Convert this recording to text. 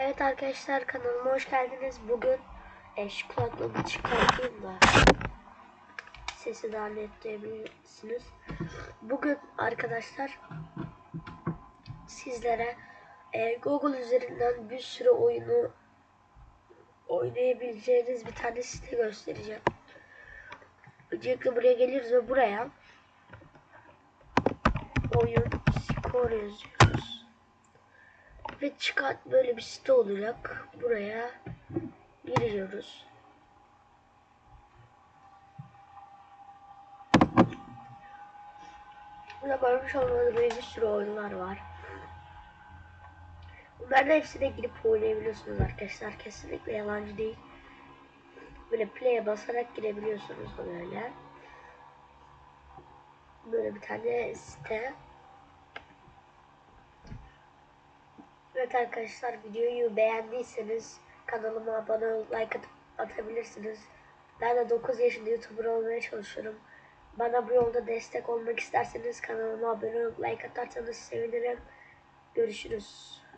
Evet arkadaşlar kanalıma hoş geldiniz. Bugün e, şu kulaklığımı çıkartayım da sesi daha net duyabilirsiniz. Bugün arkadaşlar sizlere e, Google üzerinden bir sürü oyunu oynayabileceğiniz bir tane site göstereceğim. Öncelikle buraya geliyoruz ve buraya oyun skor yazıyoruz. Ve çıkart böyle bir site olacak. Buraya giriyoruz. Burada görmüş olduğunuz böyle bir sürü oyunlar var. Bunların hepsine girip oynayabiliyorsunuz arkadaşlar. Kesinlikle yalancı değil. Böyle play'e basarak girebiliyorsunuz da böyle. Böyle bir tane site. Evet arkadaşlar videoyu beğendiyseniz kanalıma abone olup like atıp atabilirsiniz. Ben de 9 yaşında YouTuber olmaya çalışıyorum. Bana bu yolda destek olmak isterseniz kanalıma abone olup like atarsanız sevinirim. Görüşürüz.